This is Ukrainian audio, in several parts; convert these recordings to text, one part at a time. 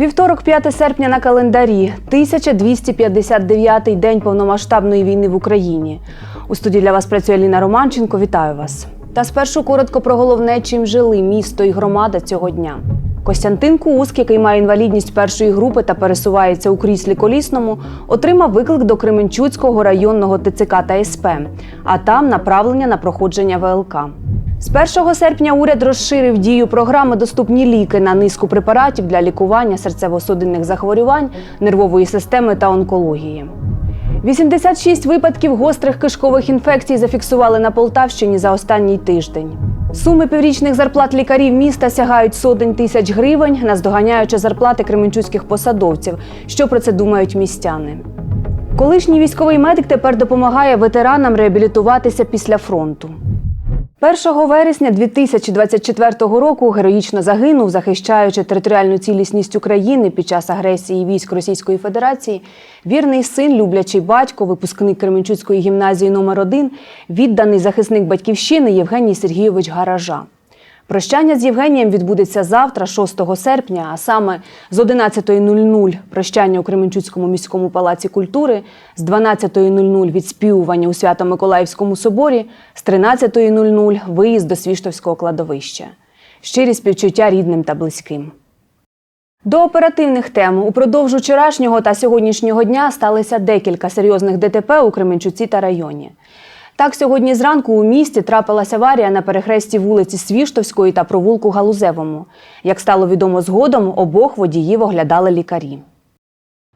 Вівторок, 5 серпня на календарі, 1259-й день повномасштабної війни в Україні. У студії для вас працює Ліна Романченко. Вітаю вас. Та спершу коротко про головне, чим жили місто і громада цього дня. Костянтин Кууск, який має інвалідність першої групи та пересувається у кріслі колісному, отримав виклик до Кременчуцького районного ТЦК та СП, а там направлення на проходження ВЛК. З 1 серпня уряд розширив дію програми Доступні ліки на низку препаратів для лікування серцево-судинних захворювань, нервової системи та онкології. 86 випадків гострих кишкових інфекцій зафіксували на Полтавщині за останній тиждень. Суми піврічних зарплат лікарів міста сягають сотень тисяч гривень, наздоганяючи зарплати кременчуцьких посадовців. Що про це думають містяни? Колишній військовий медик тепер допомагає ветеранам реабілітуватися після фронту. 1 вересня 2024 року героїчно загинув, захищаючи територіальну цілісність України під час агресії військ Російської Федерації, вірний син, люблячий батько, випускник Кременчуцької гімназії номер 1 відданий захисник батьківщини Євгеній Сергійович Гаража. Прощання з Євгенієм відбудеться завтра, 6 серпня, а саме з 11.00 прощання у Кременчуцькому міському палаці культури, з 12.00 відспівування у Свято-Миколаївському соборі, з 13.00 виїзд до Свіштовського кладовища. Щирі співчуття рідним та близьким. До оперативних тем упродовж вчорашнього та сьогоднішнього дня сталося декілька серйозних ДТП у Кременчуці та районі. Так, сьогодні зранку у місті трапилась аварія на перехресті вулиці Свіштовської та провулку Галузевому. Як стало відомо згодом, обох водіїв оглядали лікарі.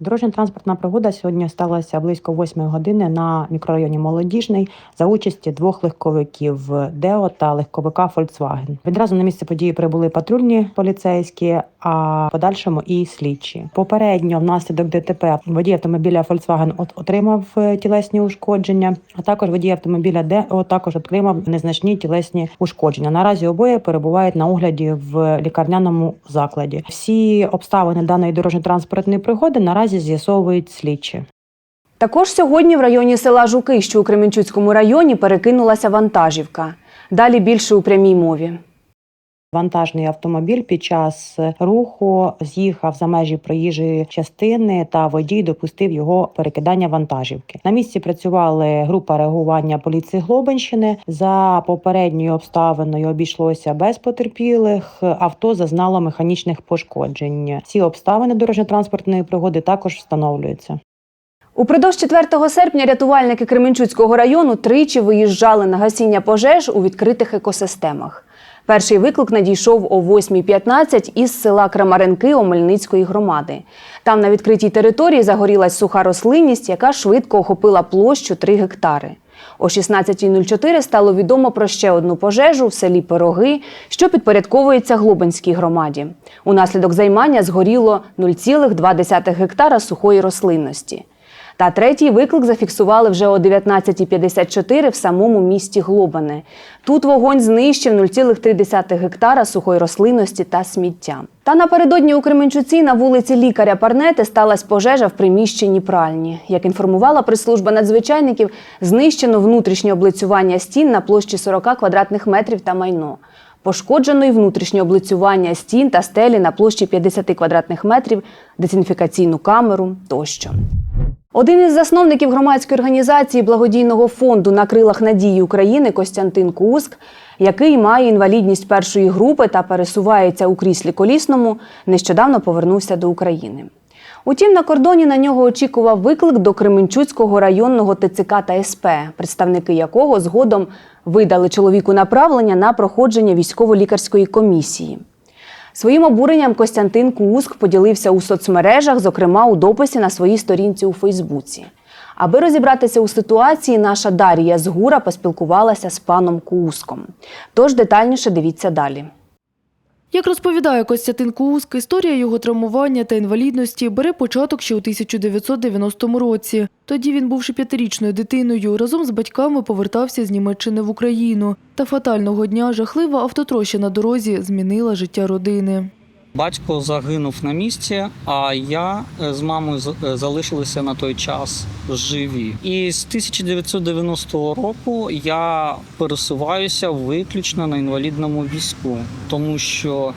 Дорожньо-транспортна пригода сьогодні сталася близько 8 години на мікрорайоні Молодіжний за участі двох легковиків Део та легковика Volkswagen. Відразу на місце події прибули патрульні поліцейські, а подальшому і слідчі. Попередньо внаслідок ДТП водій автомобіля Volkswagen отримав е, тілесні ушкодження, а також водій автомобіля Део також отримав незначні тілесні ушкодження. Наразі обоє перебувають на огляді в лікарняному закладі. Всі обставини даної дорожньо-транспортної пригоди наразі з'ясовують слідчі. Також сьогодні в районі села Жуки, що у Кременчуцькому районі, перекинулася вантажівка. Далі більше у прямій мові. Вантажний автомобіль під час руху з'їхав за межі проїжджої частини, та водій допустив його перекидання вантажівки. На місці працювали група реагування поліції Глобинщини. За попередньою обставиною обійшлося без потерпілих. Авто зазнало механічних пошкоджень. Ці обставини дорожньо-транспортної пригоди також встановлюються. Упродовж 4 серпня рятувальники Кременчуцького району тричі виїжджали на гасіння пожеж у відкритих екосистемах. Перший виклик надійшов о 8.15 із села Крамаренки Омельницької громади. Там на відкритій території загорілась суха рослинність, яка швидко охопила площу 3 гектари. О 16.04 стало відомо про ще одну пожежу в селі Пироги, що підпорядковується Глобинській громаді. Унаслідок займання згоріло 0,2 гектара сухої рослинності. Та третій виклик зафіксували вже о 19.54 в самому місті Глобане. Тут вогонь знищив 0,3 гектара сухої рослинності та сміття. Та напередодні у Кременчуці на вулиці лікаря Парнети сталася пожежа в приміщенні пральні. Як інформувала прес-служба надзвичайників, знищено внутрішнє облицювання стін на площі 40 квадратних метрів та майно. Пошкоджено й внутрішнє облицювання стін та стелі на площі 50 квадратних метрів, дезінфікаційну камеру тощо. Один із засновників громадської організації благодійного фонду на крилах надії України Костянтин Куск, який має інвалідність першої групи та пересувається у кріслі колісному, нещодавно повернувся до України. Утім, на кордоні на нього очікував виклик до Кременчуцького районного ТЦК та СП, представники якого згодом видали чоловіку направлення на проходження військово-лікарської комісії. Своїм обуренням Костянтин Куск поділився у соцмережах, зокрема у дописі на своїй сторінці у Фейсбуці. Аби розібратися у ситуації, наша Дар'я Згура поспілкувалася з паном Куском. Тож детальніше дивіться далі. Як розповідає Костянтин Кууск, історія його травмування та інвалідності бере початок ще у 1990 році. Тоді він, бувши п'ятирічною дитиною, разом з батьками повертався з Німеччини в Україну. Та фатального дня жахлива автотроща на дорозі змінила життя родини. Батько загинув на місці, а я е, з мамою е, залишилися на той час живі. І з 1990 року я пересуваюся виключно на інвалідному візку, тому що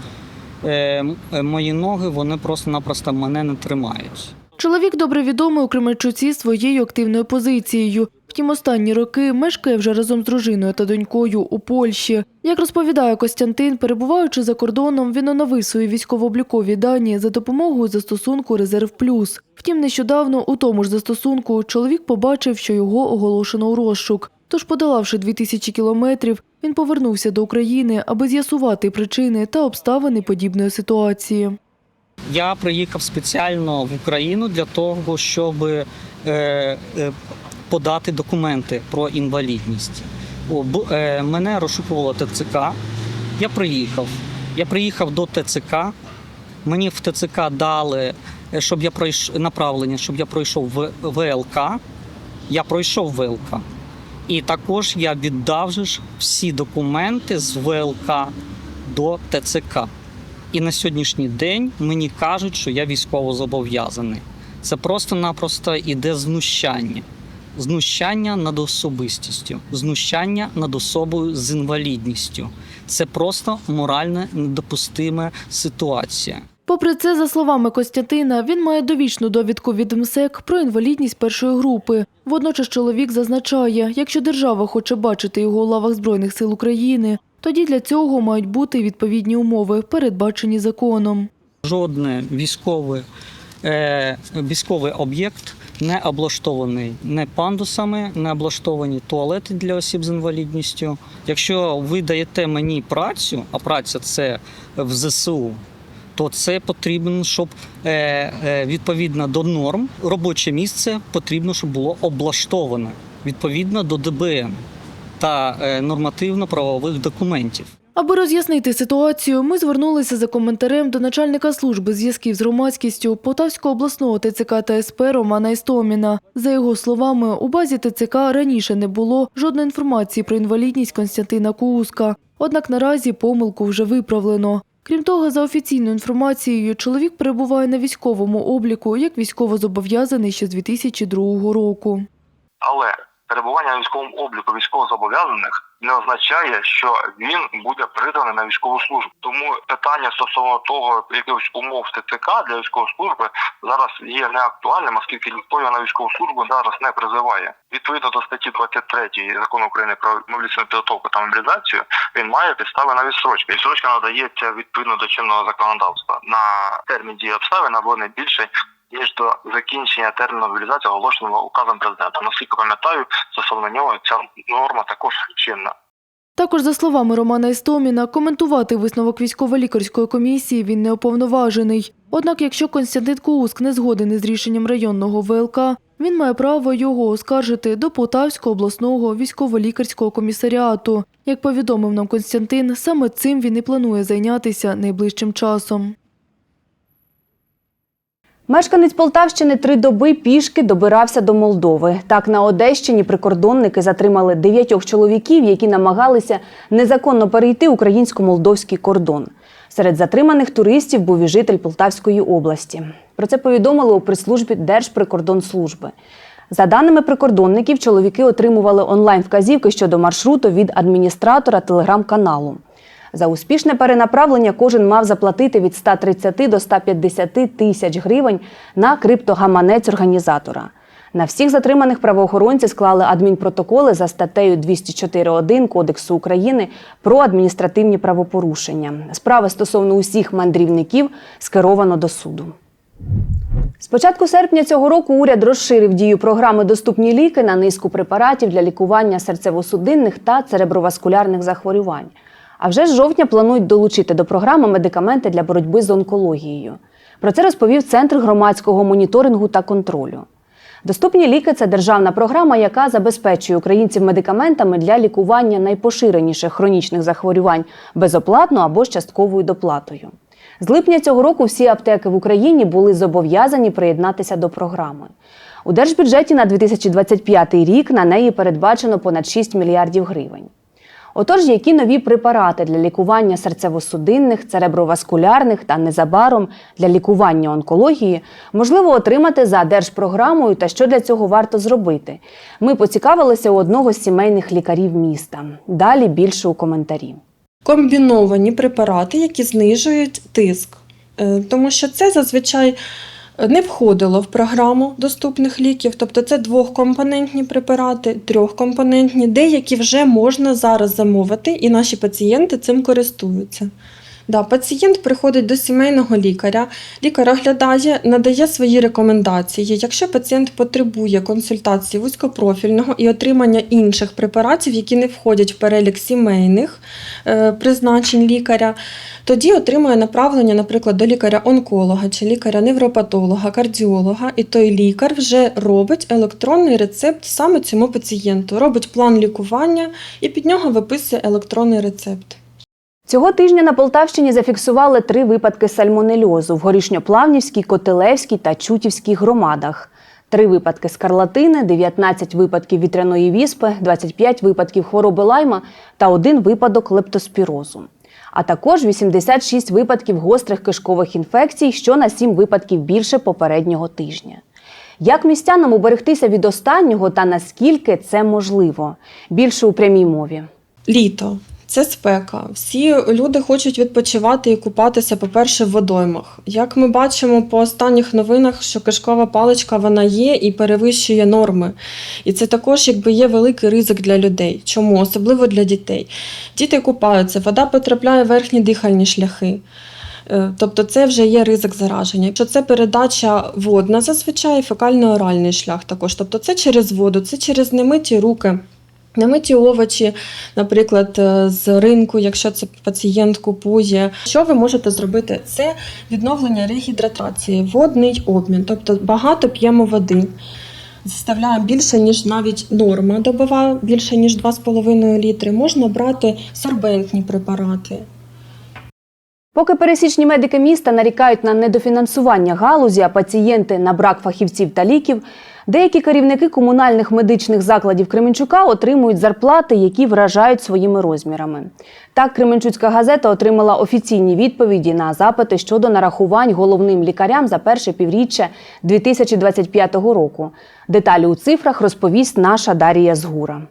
е, е, мої ноги вони просто-напросто мене не тримають. Чоловік добре відомий у Кременчуці своєю активною позицією. Втім, останні роки мешкає вже разом з дружиною та донькою у Польщі. Як розповідає Костянтин, перебуваючи за кордоном, він оновив свої військово-облікові дані за допомогою застосунку Резерв Плюс. Втім, нещодавно у тому ж застосунку чоловік побачив, що його оголошено у розшук. Тож, подолавши 2000 кілометрів, він повернувся до України, аби з'ясувати причини та обставини подібної ситуації. Я приїхав спеціально в Україну для того, щоб е, е, подати документи про інвалідність. Е, мене розшукувало ТЦК. Я приїхав. Я приїхав до ТЦК. Мені в ТЦК дали, щоб я пройшов направлення, щоб я пройшов в ВЛК. Я пройшов ВЛК. І також я віддав всі документи з ВЛК до ТЦК. І на сьогоднішній день мені кажуть, що я військово зобов'язаний. Це просто-напросто іде знущання. Знущання над особистістю, знущання над особою з інвалідністю. Це просто морально недопустима ситуація. Попри це, за словами Костянтина, він має довічну довідку від МСЕК про інвалідність першої групи. Водночас чоловік зазначає, якщо держава хоче бачити його у лавах Збройних сил України, тоді для цього мають бути відповідні умови, передбачені законом. Жодне військове, е, військовий об'єкт не облаштований не пандусами, не облаштовані туалети для осіб з інвалідністю. Якщо ви даєте мені працю, а праця це в ЗСУ, то це потрібно, щоб е, е, відповідно до норм робоче місце потрібно, щоб було облаштоване відповідно до ДБН та е, нормативно-правових документів. Аби роз'яснити ситуацію, ми звернулися за коментарем до начальника служби зв'язків з громадськістю Полтавського обласного ТЦК та СП Романа Істоміна. За його словами, у базі ТЦК раніше не було жодної інформації про інвалідність Константина Кууска. Однак наразі помилку вже виправлено. Крім того, за офіційною інформацією, чоловік перебуває на військовому обліку як військовозобов'язаний ще з 2002 року. Але перебування на військовому обліку військовозобов'язаних не означає, що він буде приданий на військову службу. Тому питання стосовно того, якихось умов ТЦК для військової служби зараз є не актуальним, оскільки ніхто його на військову службу зараз не призиває. Відповідно до статті 23 закону України про мобілізаційну підготовку та мобілізацію, він має підстави на відсрочку. Відсрочка надається відповідно до чинного законодавства на термін дії обставин або не більше ніж до закінчення терміну мобілізації, оголошеного указом президента. Наскільки пам'ятаю, стосовно нього ця норма також чинна. Також, за словами Романа Істоміна, коментувати висновок військово-лікарської комісії він не уповноважений. Однак, якщо Константин Кууск не згоден із рішенням районного ВЛК, він має право його оскаржити до Полтавського обласного військово-лікарського комісаріату. Як повідомив нам Константин, саме цим він і планує зайнятися найближчим часом. Мешканець Полтавщини три доби пішки добирався до Молдови. Так, на Одещині прикордонники затримали дев'ятьох чоловіків, які намагалися незаконно перейти українсько-молдовський кордон. Серед затриманих туристів був і житель Полтавської області. Про це повідомили у прес-службі Держприкордонслужби. За даними прикордонників, чоловіки отримували онлайн-вказівки щодо маршруту від адміністратора телеграм-каналу. За успішне перенаправлення кожен мав заплатити від 130 до 150 тисяч гривень на криптогаманець організатора. На всіх затриманих правоохоронці склали адмінпротоколи за статтею 204.1 Кодексу України про адміністративні правопорушення. Справи стосовно усіх мандрівників скеровано до суду. З початку серпня цього року уряд розширив дію програми Доступні ліки на низку препаратів для лікування серцево-судинних та цереброваскулярних захворювань. А вже з жовтня планують долучити до програми медикаменти для боротьби з онкологією. Про це розповів Центр громадського моніторингу та контролю. Доступні ліки це державна програма, яка забезпечує українців медикаментами для лікування найпоширеніших хронічних захворювань безоплатно або з частковою доплатою. З липня цього року всі аптеки в Україні були зобов'язані приєднатися до програми. У держбюджеті на 2025 рік на неї передбачено понад 6 мільярдів гривень. Отож, які нові препарати для лікування серцево-судинних, цереброваскулярних та незабаром для лікування онкології можливо отримати за держпрограмою та що для цього варто зробити? Ми поцікавилися у одного з сімейних лікарів міста. Далі більше у коментарі. комбіновані препарати, які знижують тиск. Е, Тому що це зазвичай не входило в програму доступних ліків, тобто це двохкомпонентні препарати, трьохкомпонентні, деякі вже можна зараз замовити, і наші пацієнти цим користуються. Да, пацієнт приходить до сімейного лікаря, лікар оглядає, надає свої рекомендації. Якщо пацієнт потребує консультації вузькопрофільного і отримання інших препаратів, які не входять в перелік сімейних е, призначень лікаря, тоді отримує направлення, наприклад, до лікаря-онколога чи лікаря-невропатолога, кардіолога, і той лікар вже робить електронний рецепт саме цьому пацієнту, робить план лікування і під нього виписує електронний рецепт. Цього тижня на Полтавщині зафіксували три випадки сальмонельозу в Горішньоплавнівській, Котелевській та Чутівській громадах. Три випадки скарлатини, 19 випадків вітряної віспи, 25 випадків хвороби лайма та один випадок лептоспірозу. А також 86 випадків гострих кишкових інфекцій, що на 7 випадків більше попереднього тижня. Як містянам уберегтися від останнього та наскільки це можливо? Більше у прямій мові. Літо. Це спека. Всі люди хочуть відпочивати і купатися, по-перше, в водоймах. Як ми бачимо по останніх новинах, що кишкова паличка вона є і перевищує норми. І це також якби є великий ризик для людей. Чому? Особливо для дітей. Діти купаються, вода потрапляє в верхні дихальні шляхи. Е, Тобто це вже є ризик зараження. Якщо це передача водна, зазвичай фекально-оральний шлях також. Тобто це через воду, це через немиті руки. Немиті овочі, наприклад, е, з ринку, якщо це пацієнт купує. Що ви можете зробити? Це відновлення регідратації, водний обмін, тобто багато п'ємо води. Заставляємо більше, ніж навіть норма добова, більше ніж 2,5 літри. Можна брати сорбентні препарати. Поки пересічні медики міста нарікають на недофінансування галузі, а пацієнти на брак фахівців та ліків, деякі керівники комунальних медичних закладів Кременчука отримують зарплати, які вражають своїми розмірами. Так, Кременчуцька газета отримала офіційні відповіді на запити щодо нарахувань головним лікарям за перше півріччя 2025 року. Деталі у цифрах розповість наша Дарія Згура.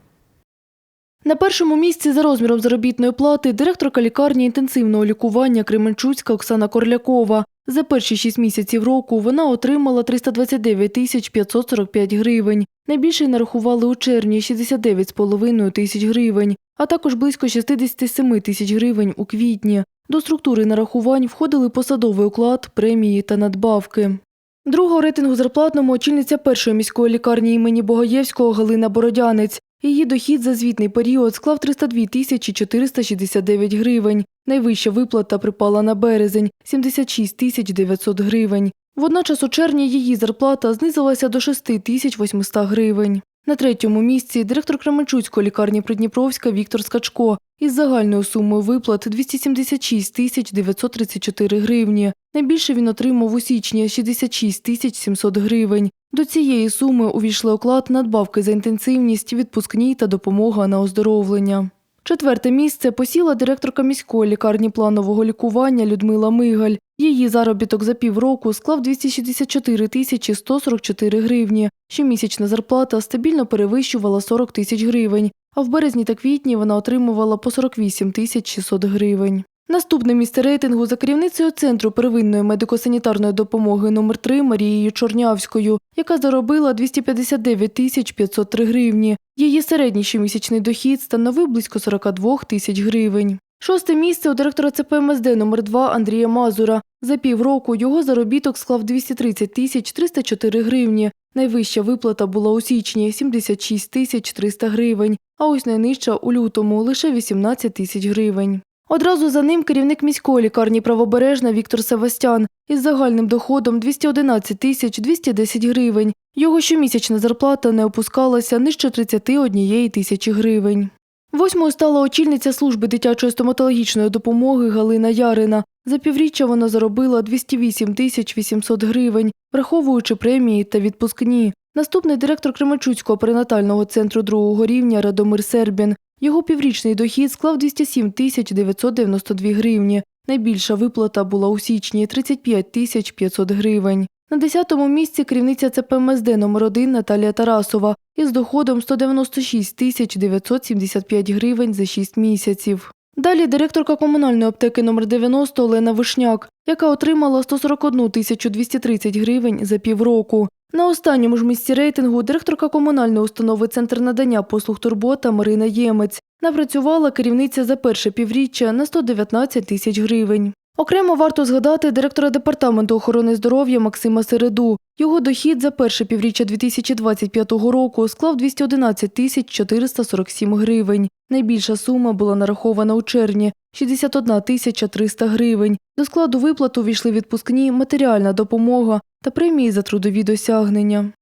На першому місці за розміром заробітної плати директорка лікарні інтенсивного лікування Кременчуцька Оксана Корлякова. За перші шість місяців року вона отримала 329 тисяч 545 гривень. Найбільше нарахували у червні 69,5 тисяч гривень, а також близько 67 тисяч гривень у квітні. До структури нарахувань входили посадовий уклад, премії та надбавки. Другого рейтингу зарплатному очільниця першої міської лікарні імені Богоєвського Галина Бородянець. Її дохід за звітний період склав 302 тисячі 469 гривень. Найвища виплата припала на березень – 76 тисяч 900 гривень. Водночас у червні її зарплата знизилася до 6 тисяч 800 гривень. На третьому місці директор Кременчуцької лікарні Придніпровська Віктор Скачко із загальною сумою виплат 276 тисяч 934 гривні. Найбільше він отримав у січні 66 тисяч 700 гривень. До цієї суми увійшли оклад надбавки за інтенсивність, відпускні та допомога на оздоровлення. Четверте місце посіла директорка міської лікарні планового лікування Людмила Мигаль. Її заробіток за півроку склав 264 тисячі 144 гривні. Щомісячна зарплата стабільно перевищувала 40 тисяч гривень, а в березні та квітні вона отримувала по 48 тисяч 600 гривень. Наступне місце рейтингу за керівницею Центру первинної медико-санітарної допомоги номер 3 Марією Чорнявською, яка заробила 259 тисяч 503 гривні. Її середній щомісячний дохід становив близько 42 тисяч гривень. Шосте місце у директора ЦПМСД номер 2 Андрія Мазура. За півроку його заробіток склав 230 тисяч 304 гривні. Найвища виплата була у січні – 76 тисяч 300 гривень, а ось найнижча у лютому – лише 18 тисяч гривень. Одразу за ним керівник міської лікарні правобережна Віктор Севастян із загальним доходом 211 тисяч 210 гривень. Його щомісячна зарплата не опускалася нижче 31 тисячі гривень. Восьмою стала очільниця служби дитячої стоматологічної допомоги Галина Ярина. За півріччя вона заробила 208 тисяч 800 гривень, враховуючи премії та відпускні. Наступний директор Кременчуцького перинатального центру другого рівня Радомир Сербін. Його піврічний дохід склав 207 тисяч 992 гривні. Найбільша виплата була у січні 35 тисяч 500 гривень. На 10-му місці керівниця ЦПМСД номер 1 Наталія Тарасова із доходом 196 тисяч 975 гривень за 6 місяців. Далі директорка комунальної аптеки номер 90 Олена Вишняк, яка отримала 141 тисячу 230 гривень за півроку. На останньому ж місці рейтингу директорка комунальної установи Центр надання послуг турбота Марина Ємець напрацювала керівниця за перше півріччя на 119 тисяч гривень. Окремо варто згадати директора департаменту охорони здоров'я Максима Середу. Його дохід за перше півріччя 2025 року склав 211 тисяч 447 гривень. Найбільша сума була нарахована у червні 61 тисяча 300 гривень. До складу виплат увійшли відпускні, матеріальна допомога та премії за трудові досягнення.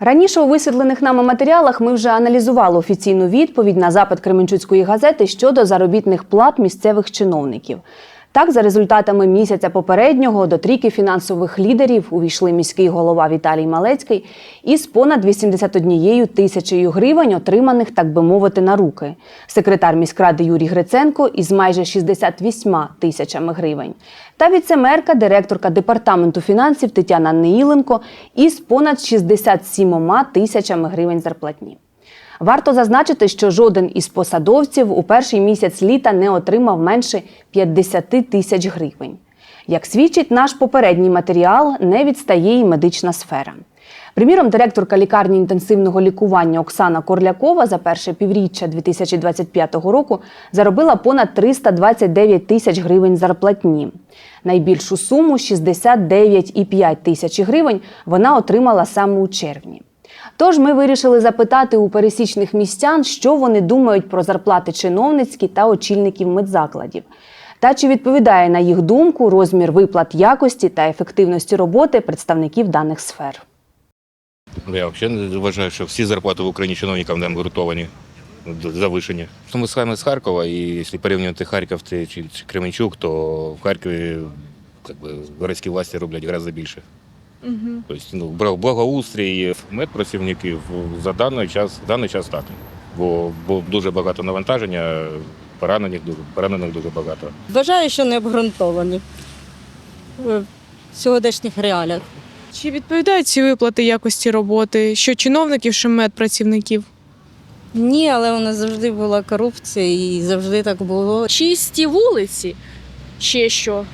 Раніше у висвітлених нами матеріалах ми вже аналізували офіційну відповідь на запит Кременчуцької газети щодо заробітних плат місцевих чиновників. Так, за результатами місяця попереднього до трійки фінансових лідерів увійшли міський голова Віталій Малецький із понад 81 тисячею гривень, отриманих, так би мовити, на руки. Секретар міськради Юрій Гриценко із майже 68 тисячами гривень. Та віцемерка, директорка департаменту фінансів Тетяна Неїленко із понад 67 тисячами гривень зарплатні. Варто зазначити, що жоден із посадовців у перший місяць літа не отримав менше 50 тисяч гривень. Як свідчить наш попередній матеріал, не відстає і медична сфера. Приміром, директорка лікарні інтенсивного лікування Оксана Корлякова за перше півріччя 2025 року заробила понад 329 тисяч гривень зарплатні. Найбільшу суму 69,5 тисячі гривень вона отримала саме у червні. Тож ми вирішили запитати у пересічних містян, що вони думають про зарплати чиновницькі та очільників медзакладів. Та чи відповідає на їх думку розмір виплат якості та ефективності роботи представників даних сфер. Я взагалі вважаю, що всі зарплати в Україні чиновникам не обґрунтовані, д- завишені. Ми з вами з Харкова, і якщо порівнювати Харків чи, Кременчук, то в Харкові как би, городські власті роблять гораздо більше. Тобто, ну, благоустрій медпрацівників за даний час, даний час так. Бо, бо дуже багато навантаження, поранених дуже, поранених дуже багато. Вважаю, що не обґрунтовані в сьогоднішніх реаліях. Чи відповідають ці виплати якості роботи, що чиновників, що медпрацівників? Ні, але у нас завжди була корупція і завжди так було. чисті вулиці, ще що.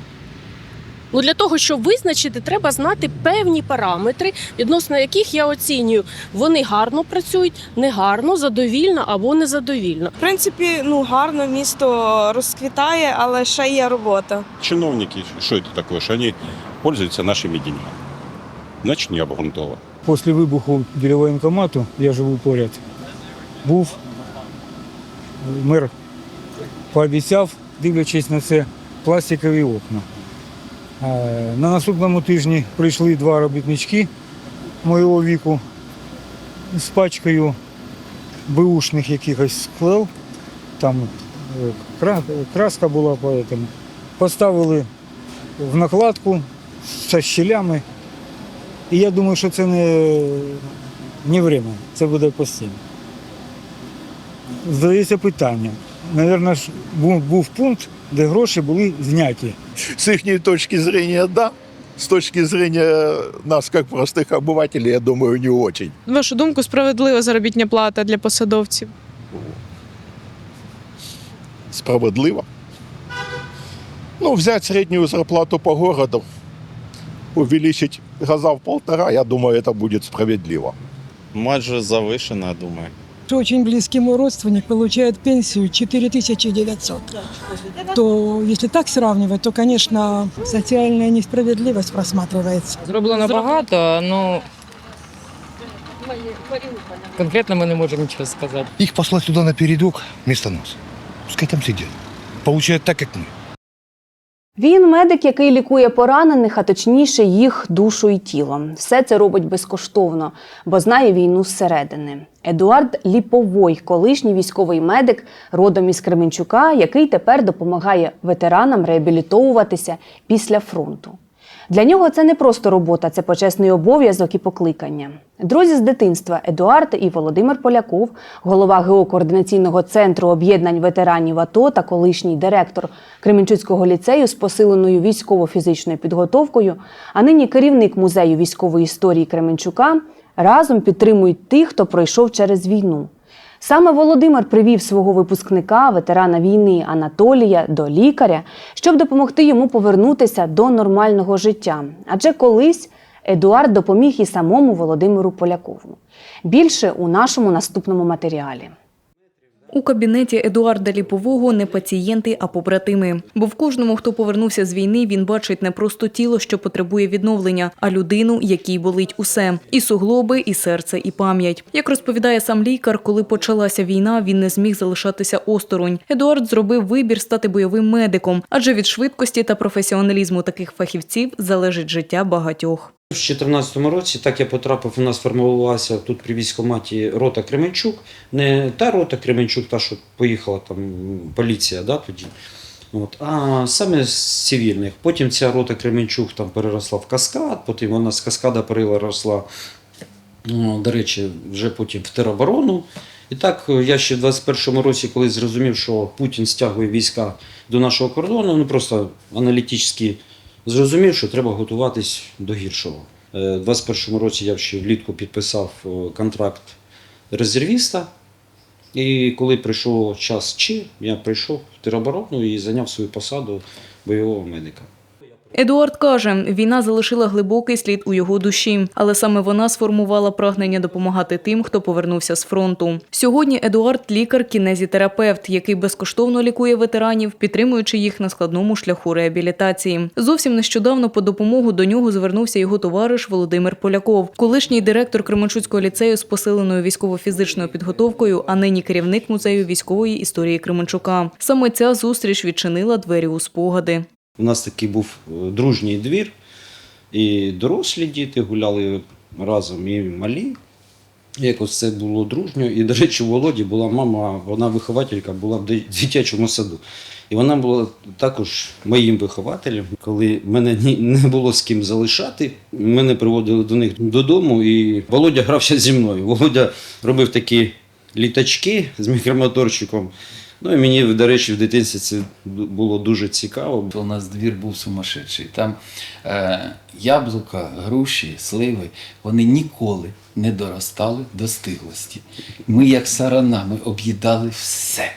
Ну, для того, щоб визначити, треба знати певні параметри, відносно яких я оцінюю, вони гарно працюють, негарно, задовільно або незадовільно. В принципі, ну гарно місто розквітає, але ще є робота. чиновники, что это такое, что они пользуются нашими деньгами. Значит, не обґрунтовано. Після вибуху біля воєнкомату, я живу поряд, був мер пообіцяв, дивлячись на це, пластикові окна. Е, На наступному тижні прийшли два робітнички моєго віку з пачкою беушних якихось склел. Там е, краска була, поэтому. поставили в накладку зі щелями. І я думаю, що це не, не время, це буде постійно. Здається питання. Навірно, був, був пункт, де гроші були зняті. С их точки зрения, да. С точки зрения нас, как простых обывателей, я думаю, не очень. На вашу думку, справедлива заробітня плата для посадовців? Справедливо. Ну, взять среднюю зарплату по городу, увеличить раза в полтора, я думаю, это будет справедливо. Майже завишена, думаю. Очень близкий мой родственник получает пенсию 4900. То если так сравнивать, то, конечно, социальная несправедливость просматривается. Зроблено багато, ну конкретно ми не можемо нічого сказати. Их послать туда на передок вместо нас. Пускай там сидят. Получают так, как мы. Він медик, який лікує поранених, а точніше їх душу і тіло. Все це робить безкоштовно, бо знає війну зсередини. Едуард Ліповой, колишній військовий медик, родом із Кременчука, який тепер допомагає ветеранам реабілітовуватися після фронту. Для нього це не просто робота, це почесний обов'язок і покликання. Друзі з дитинства Едуард і Володимир Поляков, голова ГО координаційного центру об'єднань ветеранів АТО та колишній директор Кременчуцького ліцею з посиленою військово-фізичною підготовкою, а нині керівник музею військової історії Кременчука, разом підтримують тих, хто пройшов через війну. Саме Володимир привів свого випускника, ветерана війни Анатолія, до лікаря, щоб допомогти йому повернутися до нормального життя. Адже колись Едуард допоміг і самому Володимиру Полякову. Більше у нашому наступному матеріалі. У кабінеті Едуарда Ліпового не пацієнти, а побратими. Бо в кожному, хто повернувся з війни, він бачить не просто тіло, що потребує відновлення, а людину, якій болить усе: і суглоби, і серце, і пам'ять. Як розповідає сам лікар, коли почалася війна, він не зміг залишатися осторонь. Едуард зробив вибір стати бойовим медиком, адже від швидкості та професіоналізму таких фахівців залежить життя багатьох. У 2014 році так я потрапив, у нас формувалася тут при військкоматі рота Кременчук. Не та рота Кременчук, та, що поїхала там поліція да, тоді. От, а саме з цивільних. Потім ця рота Кременчук там переросла в каскад, потім вона з каскада переросла, ну, до речі, вже потім в тероборону. І так е, я ще в 21-му році, коли зрозумів, що Путін стягує війська до нашого кордону, ну просто аналітично зрозумів, що треба готуватись до гіршого. У В 21-му році я ще влітку підписав е, контракт резервіста. І коли прийшов час чи, я прийшов в тероборону і зайняв свою посаду бойового медика. Едуард каже, війна залишила глибокий слід у його душі, але саме вона сформувала прагнення допомагати тим, хто повернувся з фронту. Сьогодні Едуард лікар кінезітерапевт, який безкоштовно лікує ветеранів, підтримуючи їх на складному шляху реабілітації. Зовсім нещодавно по допомогу до нього звернувся його товариш Володимир Поляков, колишній директор Кременчуцького ліцею з посиленою військово-фізичною підготовкою, а нині керівник музею військової історії Кременчука. Саме ця зустріч відчинила двері у спогади. У нас такий був е, дружній двір, і дорослі діти гуляли разом, і малі. Якось це було дружньо. І, до речі, у Володі була мама, вона вихователька була в дитячому саду. І вона була також моїм вихователем. Коли мене не було з ким залишати, мене приводили до них додому, і Володя грався зі мною. Володя робив такі літачки з мікромоторчиком. Ну і мені, до речі, в дитинстві це було дуже цікаво. У нас двір був сумасшедший. Там е, яблука, груші, сливи, вони ніколи не доростали до стиглості. Ми, як сарана, ми об'їдали все.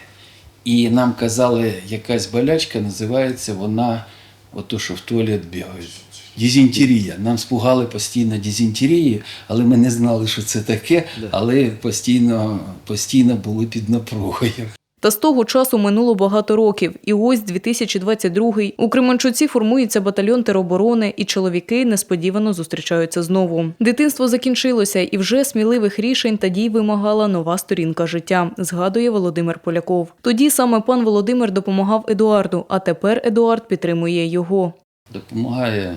І нам казали, якась болячка називається вона, ото що в туалет бігають. Дізінтерія. Нам спугали постійно дізінтерії, але ми не знали, що це таке, але постійно, постійно були під напругою. Та з того часу минуло багато років, і ось 2022-й. У Кременчуці формується батальйон тероборони, і чоловіки несподівано зустрічаються знову. Дитинство закінчилося, і вже сміливих рішень та дій вимагала нова сторінка життя, згадує Володимир Поляков. Тоді саме пан Володимир допомагав Едуарду, а тепер Едуард підтримує його. допомагає е,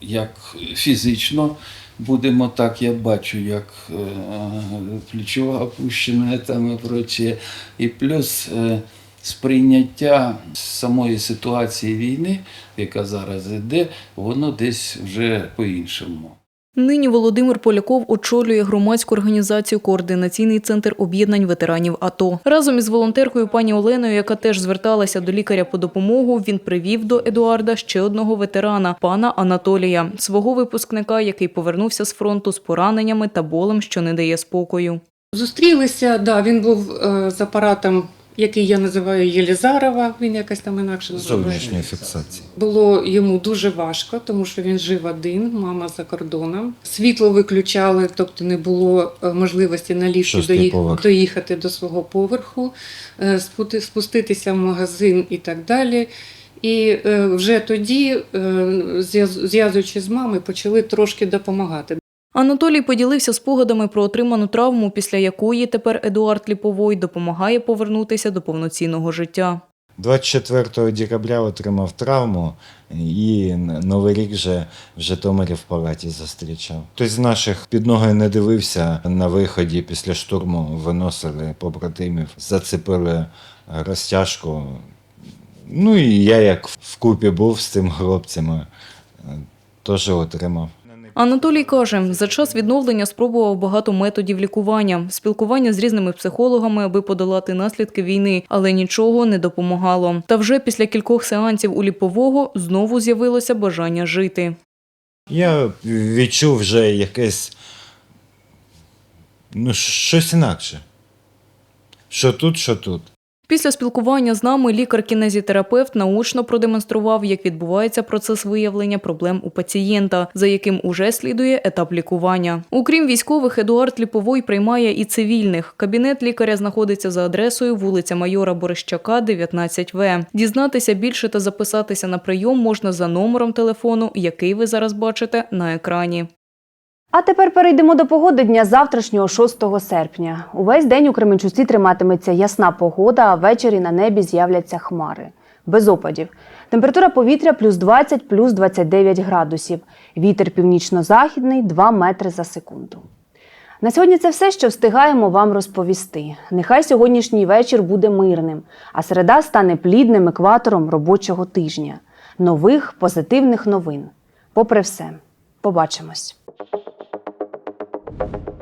як фізично, будемо так, я бачу, як е, плечо опущене там і прочее. І плюс е, сприйняття самої ситуації війни, яка зараз іде, воно десь вже по-іншому. Нині Володимир Поляков очолює громадську організацію Координаційний центр об'єднань ветеранів АТО. Разом із волонтеркою пані Оленою, яка теж зверталася до лікаря по допомогу, він привів до Едуарда ще одного ветерана, пана Анатолія, свого випускника, який повернувся з фронту з пораненнями та болем, що не дає спокою. Зустрілися, да, він був е, з апаратом, який я називаю Єлізарова, він якось там інакше називає. Зовнішньої фіксації. Було йому дуже важко, тому що він жив один, мама за кордоном. Світло виключали, тобто не було е, можливості на ліфті доїх- доїхати до свого поверху, е, спуститися в магазин і так далі. І е, вже тоді, е, зв'яз- зв'язуючи з мамою, почали трошки допомагати. Анатолій поділився спогадами про отриману травму, після якої тепер Едуард Ліповой допомагає повернутися до повноцінного життя. 24 декабря отримав травму і Новий рік вже в Житомирі в палаті зустрічав. Хтось з наших під ноги не дивився на виході після штурму, виносили побратимів, зацепили розтяжку. Ну і я як вкупі був з цим хлопцями, теж отримав. Анатолій каже, за час відновлення спробував багато методів лікування, спілкування з різними психологами, аби подолати наслідки війни, але нічого не допомагало. Та вже після кількох сеансів у ліпового знову з'явилося бажання жити. Я відчув вже якесь ну, щось інакше. Що тут, що тут. Після спілкування з нами лікар-кінезітерапевт наочно продемонстрував, як відбувається процес виявлення проблем у пацієнта, за яким уже слідує етап лікування. Окрім військових, Едуард Ліповой приймає і цивільних. Кабінет лікаря знаходиться за адресою вулиця Майора Борищака, 19В. Дізнатися більше та записатися на прийом можна за номером телефону, який ви зараз бачите на екрані. А тепер перейдемо до погоди дня завтрашнього 6 серпня. Увесь день у Кременчуці триматиметься ясна погода, а ввечері на небі з'являться хмари. Без опадів. Температура повітря плюс 20, плюс 29 градусів. Вітер північно-західний 2 метри за секунду. На сьогодні це все, що встигаємо вам розповісти. Нехай сьогоднішній вечір буде мирним, а середа стане плідним екватором робочого тижня. Нових позитивних новин. Попри все, побачимось. Thank you.